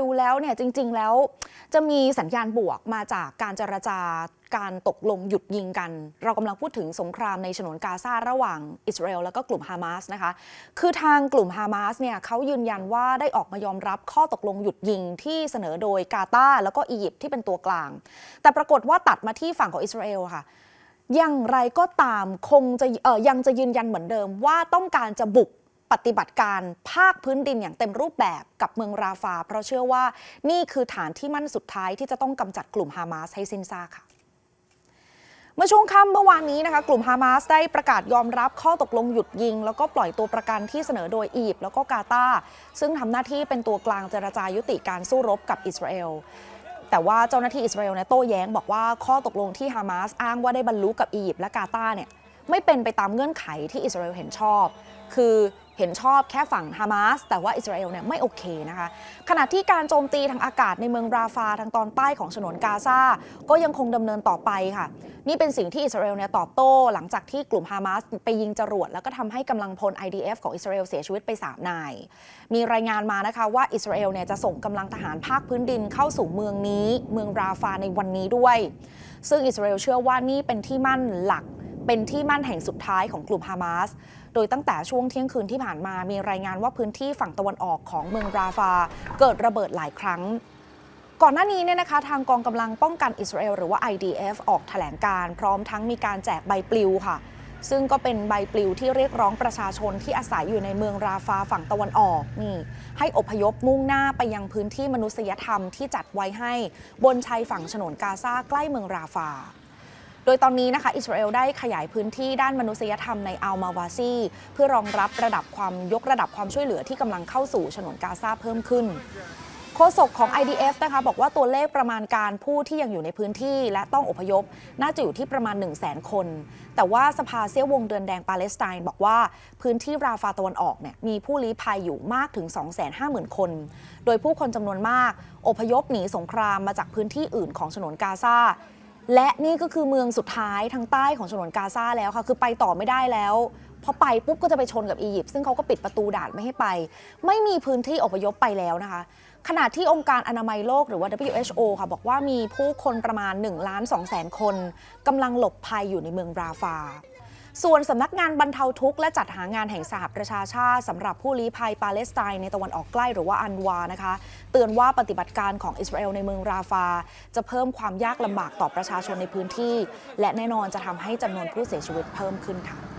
ดูแล้วเนี่ยจริง ๆ แล้ว จะมีสัญญาณบวกมาจากการเจรจาการตกลงหยุดยิงกัน เรากำลังพูดถึงสงครามในฉนวนกาซาระหว่างอิสราเอลแล้วก็กลุ่มฮามาสนะคะ คือทางกลุ่มฮามาสเนี่ยเขายืนยันว่าได้ออกมายอมรับข้อตกลงหยุดยิงที่เสนอโดยกาตาร์แล้วก็อียิปต์ที่เป็นตัวกลาง แต่ปรากฏว่าตัดมาที่ฝั่งของอิสราเอลค่ะอย่างไรก็ตามคงจะเอ่ยังจะยืนยันเหมือนเดิมว่าต้องการจะบุก ปฏิบัติการภาคพื้นดินอย่างเต็มรูปแบบกับเมืองราฟา เพราะเชื่อว่านี่คือฐานที่มั่นสุดท้ายที่จะต้องกำจัดกลุ่มฮามาสให้สิ้นซากค่ะเมื่อช่วงค่ำเมื่อวานนี้นะคะกลุ่มฮามาสได้ประกาศยอมรับข้อตกลงหยุดยิง แล้วก็ปล่อยตัวประกันที่เสนอโดยอียิปต์แล้วก็กาตาร์ซึ่งทำหน้าที่เป็นตัวกลางเจรจายุติการสู้รบกับอิสราเอลแต่ว่าเจ้าหน้าที่อิสราเอลเนี่ยโต้แย้งบอกว่าข้อตกลงที่ฮามาสอ้างว่าได้บรรลุกับอียิปต์และกาตาร์เนี่ยไม่เป็นไปตามเงื่อนไขที่อิสราเอลเห็นชอบ คือ เห็นชอบแค่ฝั่งฮามาสแต่ว่าอิสราเอลเนี่ยไม่โอเคนะคะ ขณะที่การโจมตีทางอากาศในเมืองราฟาทางตอนใต้ของฉนวนกาซาก็ยังคงดำเนินต่อไปค่ะ นี่เป็นสิ่งที่อิสราเอลเนี่ยตอบโต้ หลังจากที่กลุ่มฮามาสไปยิงจรวดแล้วก็ทำให้กำลังพล IDF ของอิสราเอลเสียชีวิตไป 3 นาย มีรายงานมานะคะว่าอิสราเอลเนี่ยจะส่งกำลังทหารภาคพื้นดินเข้าสู่เมืองนี้ เมืองราฟาในวันนี้ด้วย ซึ่งอิสราเอลเชื่อว่านี่เป็นที่มั่นหลัก เป็นที่มั่นแห่งสุดท้ายของกลุ่มฮามาส โดยตั้งแต่ช่วงเที่ยงคืนที่ผ่านมามีรายงานว่าพื้นที่ฝั่งตะวันออกของเมืองราฟา เกิดระเบิดหลายครั้งก่อนหน้านี้เนี่ยนะคะทางกองกำลังป้องกันอิสราเอลหรือว่า IDF ออกแถลงการพร้อมทั้งมีการแจกใบปลิวค่ะ ซึ่งก็เป็นใบปลิวที่เรียกร้องประชาชนที่อาศัยอยู่ในเมืองราฟาฝั่งตะวันออกนี่ให้อพยพมุ่งหน้าไปยังพื้นที่มนุษยธรรมที่จัดไว้ให้ บนชายฝั่งฉนวนกาซาใกล้เมืองราฟา ดยตอนนี้นะคะอิสราเอลได้ขยายพื้นที่ด้านมนุษยธรรมในอัลมาวาซีเพื่อรองรับระดับความยกระดับความช่วยเหลือที่กำลังเข้าสู่ฉนวนกาซาเพิ่มขึ้นโฆษกของ IDF นะคะบอกว่าตัวเลขประมาณการผู้ที่ยังอยู่ในพื้นที่และต้องอพยพ น่าจะอยู่ที่ประมาณ 1 0 0 0 0แคน แต่ว่าสภาเซียววงเดือนแดงปาเลสไตน์บอกว่าพื้นที่ราฟาตะวันออกเนี่ยมีผู้ลี้ภัยอยู่มากถึง 250,000 คน โดยผู้คนจำนวนมาก อพยพหนีสงครามมาจากพื้นที่อื่นของฉนวนกาซา และนี่ก็คือเมืองสุดท้ายทางใต้ของฉนวนกาซาแล้วค่ะ คือไปต่อไม่ได้แล้วพอไปปุ๊บก็จะไปชนกับอียิปต์ซึ่งเขาก็ปิดประตูด่านไม่ให้ไป ไม่มีพื้นที่อพยพไปแล้วนะคะ ขณะที่องค์การอนามัยโลกหรือว่า WHO ค่ะ บอกว่ามีผู้คนประมาณ1ล้าน2แสนคนกำลังหลบภัยอยู่ในเมืองราฟา ส่วนสำนักงานบรรเทาทุกข์และจัดหางานแห่งสหประชาชาติสำหรับผู้ลี้ภัยปาเลสไตน์ในตะวันออกใกล้หรือว่าอันวานะคะ เตือนว่าปฏิบัติการของอิสราเอลในเมืองราฟา จะเพิ่มความยากลำบากต่อประชาชนในพื้นที่ และแน่นอนจะทำให้จำนวนผู้เสียชีวิตเพิ่มขึ้นค่ะ